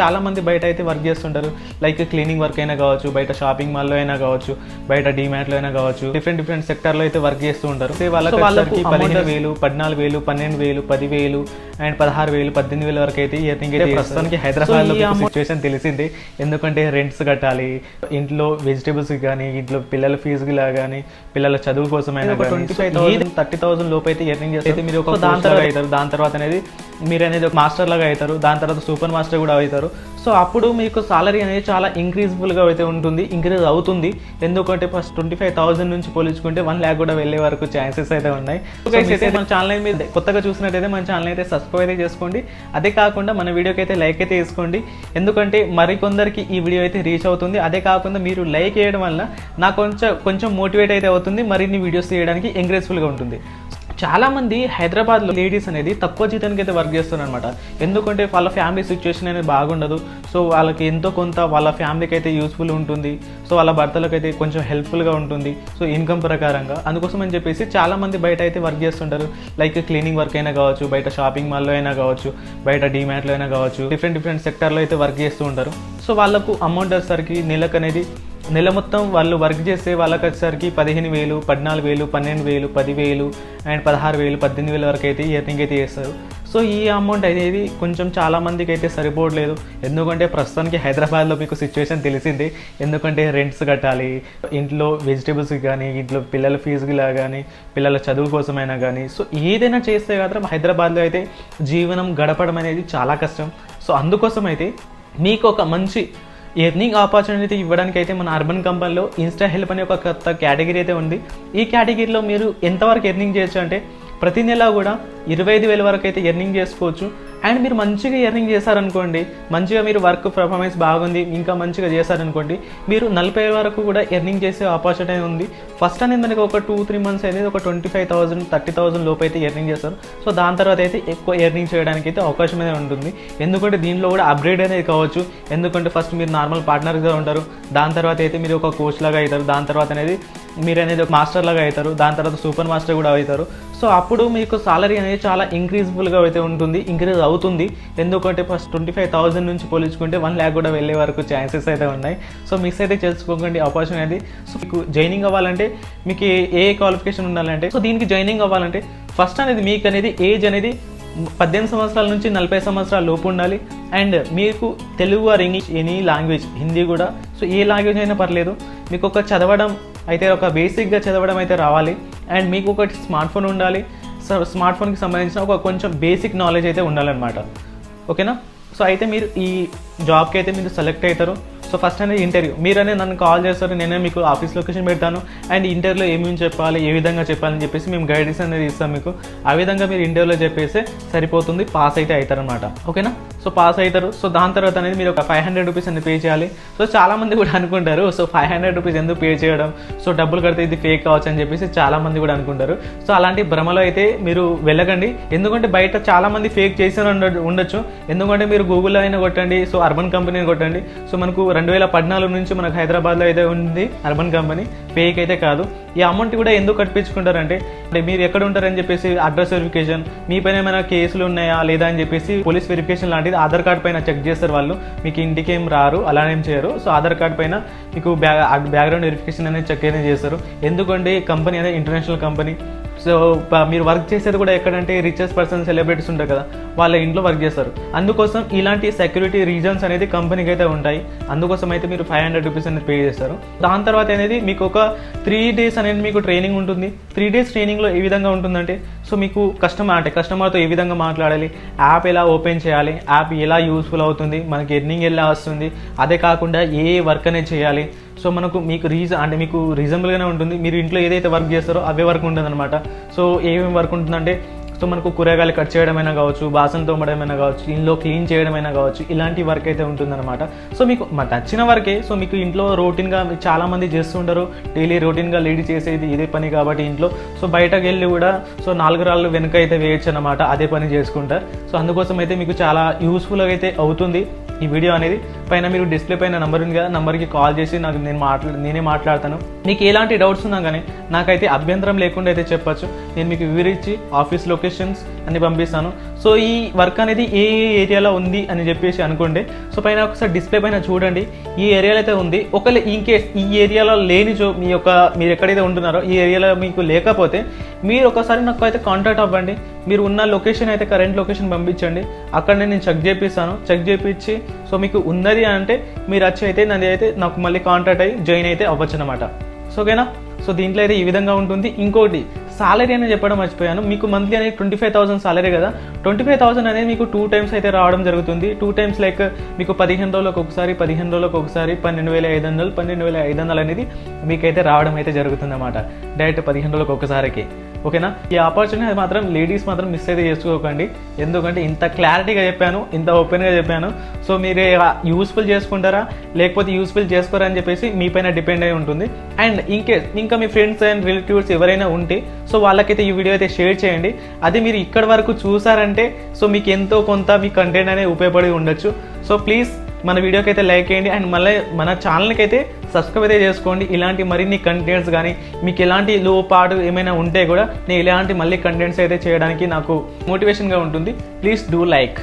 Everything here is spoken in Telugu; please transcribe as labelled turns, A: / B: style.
A: చాలా మంది బయట అయితే వర్క్ చేస్తుంటారు. లైక్ క్లీనింగ్ వర్క్ అయినా కావచ్చు బయట షాపింగ్ మాల్లో అయినా కావచ్చు బయట డిమార్ట్లో అయినా కావచ్చు డిఫరెంట్ డిఫరెంట్ సెక్టార్లో అయితే వర్క్ చేస్తూ ఉంటారు. వాళ్ళకి వాళ్ళకి పదిహేను వేలు పద్నాలుగు వేలు పన్నెండు వేలు పదివేలు అండ్ పదహారు వేలు పద్దెనిమిది వేల వరకు అయితే ఇయర్నింగ్ అయితే ప్రస్తుతానికి హైదరాబాద్లో సిచ్యువేషన్ తెలిసిందే. ఎందుకంటే రెంట్స్ కట్టాలి ఇంట్లో వెజిటేబుల్స్ కానీ ఇంట్లో పిల్లల ఫీజు కానీ పిల్లల చదువు ఫైవ్ థౌసండ్ థర్టీ థౌసండ్ లోపు అయితే ఎర్నింగ్ చేస్తే మీరు ఒక దాని తర్వాత అవుతారు. దాని తర్వాత అనేది మీరు అనేది ఒక మాస్టర్ లాగా అవుతారు. దాని తర్వాత సూపర్ మాస్టర్ కూడా అవుతారు. సో అప్పుడు మీకు సాలరీ అనేది చాలా ఇంక్రీజబుల్గా అయితే ఉంటుంది ఇంక్రీజ్ అవుతుంది. ఎందుకంటే ఫస్ట్ ట్వంటీ ఫైవ్ థౌసండ్ నుంచి పోల్చుకుంటే వన్ ల్యాక్ కూడా వెళ్ళే వరకు ఛాన్సెస్ అయితే ఉన్నాయి. అయితే మన ఛానల్ మీద కొత్తగా చూసినట్టయితే మన ఛానల్ అయితే సబ్స్క్రైబ్ అయితే చేసుకోండి. అదే కాకుండా మన వీడియోకి అయితే లైక్ అయితే వేసుకోండి. ఎందుకంటే మరికొందరికి ఈ వీడియో అయితే రీచ్ అవుతుంది. అదే కాకుండా మీరు లైక్ చేయడం వల్ల నాకు కొంచెం కొంచెం మోటివేట్ అయితే అవుతుంది. మరిన్ని వీడియోస్ చేయడానికి ఎంకరేజ్ఫుల్గా ఉంటుంది. చాలా మంది హైదరాబాద్లో లేడీస్ అనేది తక్కువ జీతానికి అయితే వర్క్ చేస్తున్నారు అనమాట ఎందుకంటే వాళ్ళ ఫ్యామిలీ సిచ్యువేషన్ అనేది బాగుండదు. సో వాళ్ళకి ఎంతో కొంత వాళ్ళ ఫ్యామిలీకి అయితే యూస్ఫుల్ ఉంటుంది. సో వాళ్ళ భర్తలకు అయితే కొంచెం హెల్ప్ఫుల్గా ఉంటుంది. సో ఇన్కమ్ ప్రకారంగా. అందుకోసం అని చెప్పేసి చాలా మంది బయట అయితే వర్క్ చేస్తుంటారు. లైక్ క్లీనింగ్ వర్క్ అయినా కావచ్చు బయట షాపింగ్ మాల్లో అయినా కావచ్చు బయట డిమార్ట్లో అయినా కావచ్చు డిఫరెంట్ డిఫరెంట్ సెక్టర్లో అయితే వర్క్ చేస్తూ ఉంటారు. సో వాళ్ళకు అమౌంట్ వచ్చేసరికి నెలకు అనేది నెల మొత్తం వాళ్ళు వర్క్ చేస్తే వాళ్ళకి వచ్చేసరికి పదిహేను వేలు పద్నాలుగు వేలు పన్నెండు వేలు పదివేలు అండ్ పదహారు వేలు పద్దెనిమిది వేల వరకు అయితే ఇయర్నింగ్ అయితే చేస్తారు. సో ఈ అమౌంట్ అనేది కొంచెం చాలా మందికి అయితే సరిపోవట్లేదు. ఎందుకంటే ప్రస్తుతానికి హైదరాబాద్లో మీకు సిచ్యువేషన్ తెలిసిందే. ఎందుకంటే రెంట్స్ కట్టాలి ఇంట్లో వెజిటేబుల్స్ కానీ ఇంట్లో పిల్లల ఫీజులా కానీ పిల్లల చదువు కోసమైనా కానీ సో ఏదైనా చేస్తే మాత్రం హైదరాబాద్లో అయితే జీవనం గడపడం అనేది చాలా కష్టం. సో అందుకోసం అయితే మీకు ఒక మంచి ఎర్నింగ్ ఆపర్చునిటీ ఇవ్వడానికి అయితే మన అర్బన్ కంపెనీలో ఇన్స్టా హెల్ప్ అనే ఒక కొత్త కేటగిరీ అయితే ఉంది. ఈ కేటగిరీలో మీరు ఎంతవరకు ఎర్నింగ్ చేయొచ్చు అంటే ప్రతి నెల కూడా ఇరవై ఐదు వేల వరకు అయితే ఎర్నింగ్ చేసుకోవచ్చు. అండ్ మీరు మంచిగా ఎర్నింగ్ చేశారనుకోండి మంచిగా మీరు వర్క్ పర్ఫార్మెన్స్ బాగుంది ఇంకా మంచిగా చేశారనుకోండి మీరు నలభై వరకు కూడా ఎర్నింగ్ చేసే ఆపర్చునిటీ ఉంది. ఫస్ట్ అనేది మనకి ఒక టూ త్రీ మంత్స్ అనేది ఒక twenty five thousand thirty thousand లోపు అయితే ఎర్నింగ్ చేస్తారు. సో దాని తర్వాత అయితే ఎక్కువ ఎర్నింగ్ చేయడానికి అయితే అవకాశం అనేది ఉంటుంది. ఎందుకంటే దీనిలో కూడా అప్గ్రేడ్ అనేది కావచ్చు. ఎందుకంటే ఫస్ట్ మీరు నార్మల్ పార్ట్నర్గా ఉంటారు. దాని తర్వాత అయితే మీరు ఒక కోచ్ లాగా అవుతారు. దాని తర్వాత అనేది మీరు అనేది ఒక మాస్టర్ లాగా అవుతారు. దాని తర్వాత సూపర్ మాస్టర్ కూడా అవుతారు. సో అప్పుడు మీకు సాలరీ అనేది చాలా ఇంక్రీజబుల్గా అయితే ఉంటుంది. ఇంక్రీజ్ అవుతుంది. ఎందుకంటే ఫస్ట్ ట్వంటీ ఫైవ్ థౌసండ్ నుంచి పోల్చుకుంటే వన్ ల్యాక్ కూడా వెళ్ళే వరకు ఛాన్సెస్ అయితే ఉన్నాయి. సో మిస్ అయితే చేసుకోకండి. ఆపర్చునిటీ అనేది. సో మీకు జాయినింగ్ అవ్వాలంటే మీకు ఏ ఏ క్వాలిఫికేషన్ ఉండాలంటే సో దీనికి జాయినింగ్ అవ్వాలంటే ఫస్ట్ అనేది మీకు అనేది ఏజ్ అనేది పద్దెనిమిది సంవత్సరాల నుంచి నలభై సంవత్సరాల లోపు ఉండాలి. అండ్ మీకు Telugu or English any language Hindi కూడా. సో ఏ లాంగ్వేజ్ అయినా పర్లేదు. మీకు ఒక చదవడం అయితే ఒక బేసిక్గా చదవడం అయితే రావాలి. అండ్ మీకు ఒకటి స్మార్ట్ ఫోన్ ఉండాలి. సో స్మార్ట్ ఫోన్కి సంబంధించిన ఒక కొంచెం బేసిక్ నాలెడ్జ్ అయితే ఉండాలన్నమాట. ఓకేనా సో అయితే మీరు ఈ జాబ్కి అయితే మీరు సెలెక్ట్ అవుతారు. సో ఫస్ట్ అనేది ఇంటర్వ్యూ మీరనే నన్ను కాల్ చేస్తారు నేనే మీకు ఆఫీస్ లొకేషన్ పెడతాను. అండ్ ఇంటర్వ్యూలో ఏమేమి చెప్పాలి ఏ విధంగా చెప్పాలని చెప్పేసి మేము గైడెన్స్ అనేది ఇస్తాం మీకు. ఆ విధంగా మీరు ఇంటర్వ్యూలో చెప్పేస్తే సరిపోతుంది పాస్ అయితే అవుతారనమాట ఓకేనా సో పాస్ అవుతారు. సో దాని తర్వాత అనేది మీరు ఒక ఫైవ్ హండ్రెడ్ రూపీస్ అనేది పే చేయాలి. సో చాలామంది కూడా అనుకుంటారు సో ఫైవ్ హండ్రెడ్ రూపీస్ ఎందుకు పే చేయడం? సో డబ్బులు కడితే ఇది ఫేక్ కావచ్చు అని చెప్పేసి చాలామంది కూడా అనుకుంటారు. సో అలాంటి భ్రమలో అయితే మీరు వెళ్ళకండి. ఎందుకంటే బయట చాలా మంది ఫేక్ చేసి ఉండ- ఉండొచ్చు. ఎందుకంటే మీరు గూగుల్లో అయినా కొట్టండి సో అర్బన్ కంపెనీని కొట్టండి. సో మనకు రెండు వేల పద్నాలుగు నుంచి మనకు హైదరాబాద్లో అయితే ఉంది అర్బన్ కంపెనీ. పేక్ అయితే కాదు. ఈ అమౌంట్ కూడా ఎందుకు కట్టించుకుంటారంటే అంటే మీరు ఎక్కడ ఉంటారని చెప్పేసి అడ్రస్ వెరిఫికేషన్ మీ పైన ఏమైనా కేసులు ఉన్నాయా లేదా అని చెప్పేసి పోలీస్ వెరిఫికేషన్ లాంటిది ఆధార్ కార్డ్ పైన చెక్ చేస్తారు వాళ్ళు. మీకు ఇంటికి ఏం రారు అలానేం చేయరు. సో ఆధార్ కార్డ్ పైన మీకు బ్యాక్ బ్యాక్గ్రౌండ్ వెరిఫికేషన్ అనేది చెక్ అనేది చేస్తారు. ఎందుకంటే కంపెనీ అనేది ఇంటర్నేషనల్ కంపెనీ. సో మీరు వర్క్ చేసేది కూడా ఎక్కడంటే రిచెస్ట్ పర్సన్ సెలబ్రిటీస్ ఉంటారు కదా వాళ్ళ ఇంట్లో వర్క్ చేస్తారు. అందుకోసం ఇలాంటి సెక్యూరిటీ రీజన్స్ అనేది కంపెనీకి అయితే ఉంటాయి. అందుకోసం అయితే మీరు ఫైవ్ హండ్రెడ్ రూపీస్ అనేది పే చేస్తారు. దాని తర్వాత అనేది మీకు ఒక త్రీ డేస్ అనేది మీకు ట్రైనింగ్ ఉంటుంది. త్రీ డేస్ ట్రైనింగ్లో ఏ విధంగా ఉంటుందంటే సో మీకు కస్టమర్ అంటే కస్టమర్తో ఏ విధంగా మాట్లాడాలి యాప్ ఎలా ఓపెన్ చేయాలి యాప్ ఎలా యూస్ఫుల్ అవుతుంది మనకి ఎర్నింగ్ ఎలా వస్తుంది అదే కాకుండా ఏ వర్క్ అనేది చేయాలి సో మనకు మీకు రీజన్ అంటే మీకు రీజనబుల్గానే ఉంటుంది. మీరు ఇంట్లో ఏదైతే వర్క్ చేస్తారో అవే వర్క్ ఉంటుంది అనమాట సో ఏమేమి వర్క్ ఉంటుందంటే సో మనకు కూరగాయలు కట్ చేయడమైనా కావచ్చు బాసన తోమడమైనా కావచ్చు ఇంట్లో క్లీన్ చేయడమైనా కావచ్చు ఇలాంటి వర్క్ అయితే ఉంటుందన్నమాట. సో మీకు నచ్చిన వర్కే సో మీకు ఇంట్లో రొటీన్గా చాలామంది చేస్తుంటారు. డైలీ రొటీన్గా లేడీ చేసేది ఇదే పని కాబట్టి ఇంట్లో. సో బయటకు వెళ్ళి కూడా సో నాలుగు రాళ్ళు వెనుక అయితే వేయచ్చు అనమాట అదే పని చేసుకుంటారు. సో అందుకోసం అయితే మీకు చాలా యూస్ఫుల్ అయితే అవుతుంది. ఈ వీడియో అనేది పైన మీరు డిస్ప్లే పైన నెంబర్ ఉంది కదా నెంబర్కి కాల్ చేసి నాకు నేను మాట్లా నేనే మాట్లాడతాను. మీకు ఎలాంటి డౌట్స్ ఉన్నా కానీ నాకైతే అభ్యంతరం లేకుండా అయితే చెప్పచ్చు. నేను మీకు వివరించి ఆఫీస్ లొకేషన్స్ అన్ని పంపిస్తాను. సో ఈ వర్క్ అనేది ఏ ఏ ఏరియాలో ఉంది అని చెప్పేసి అనుకోండి. సో పైన ఒకసారి డిస్ప్లే పైన చూడండి. ఈ ఏరియాలో అయితే ఉంది. ఒకవేళ ఇన్ కేస్ ఈ ఏరియాలో లేని చో మీ యొక్క మీరు ఎక్కడైతే ఉంటున్నారో ఈ ఏరియాలో మీకు లేకపోతే మీరు ఒకసారి నాకు అయితే కాంటాక్ట్ అవ్వండి. మీరు ఉన్న లొకేషన్ అయితే కరెంట్ లొకేషన్ పంపించండి. అక్కడ నేను చెక్ చేపిస్తాను. చెక్ చేపించి సో మీకు ఉన్నది అంటే మీరు వచ్చి అయితే నాది అయితే నాకు మళ్ళీ కాంటాక్ట్ అయ్యి జాయిన్ అయితే అవ్వచ్చు అనమాట సో ఓకేనా సో దీంట్లో అయితే ఈ విధంగా ఉంటుంది. ఇంకోటి సాలరీ అనేది చెప్పడం మర్చిపోయాను. మీకు మంత్లీ అనేది ట్వంటీ ఫైవ్ థౌసండ్ సాలరీ కదా. ట్వంటీ ఫైవ్ థౌసండ్ అనేది మీకు టూ టైమ్స్ అయితే రావడం జరుగుతుంది. టూ టైమ్స్ లైక్ మీకు పదిహేను రోజులకు ఒకసారి పదిహేను రోజులకు ఒకసారి పన్నెండు వేల ఐదు వందలు పన్నెండు వేల ఐదు వందలు అనేది మీకైతే రావడం అయితే జరుగుతుంది అన్నమాట డైరెక్ట్ పదిహేను రోజులకు ఒకసారికి. ఓకేనా? ఈ ఆపర్చునిటీ మాత్రం లేడీస్ మాత్రం మిస్ అయితే చేసుకోకండి. ఎందుకంటే ఇంత క్లారిటీగా చెప్పాను ఇంత ఓపెన్గా చెప్పాను. సో మీరు యూస్ఫుల్ చేసుకుంటారా? లేకపోతే యూస్ఫుల్ చేసుకోరా అని చెప్పేసి మీ పైన డిపెండ్ అయి ఉంటుంది. అండ్ ఇంకేస్ ఇంకా మీ ఫ్రెండ్స్ అండ్ రిలేటివ్స్ ఎవరైనా ఉంటే సో వాళ్ళకైతే ఈ వీడియో అయితే షేర్ చేయండి. అది మీరు ఇక్కడ వరకు చూసారంటే సో మీకు ఎంతో కొంత మీ కంటెంట్ అనేది ఉపయోగపడి ఉండొచ్చు. సో ప్లీజ్ మన వీడియోకి అయితే లైక్ చేయండి అండ్ మళ్ళీ మన ఛానల్కి అయితే సబ్స్క్రైబ్ అయితే చేసుకోండి. ఇలాంటి మరిన్ని కంటెంట్స్ కానీ మీకు ఎలాంటి లో పాటు ఏమైనా ఉంటే కూడా నేను ఇలాంటి మళ్ళీ కంటెంట్స్ అయితే చేయడానికి నాకు మోటివేషన్గా ఉంటుంది. Please do like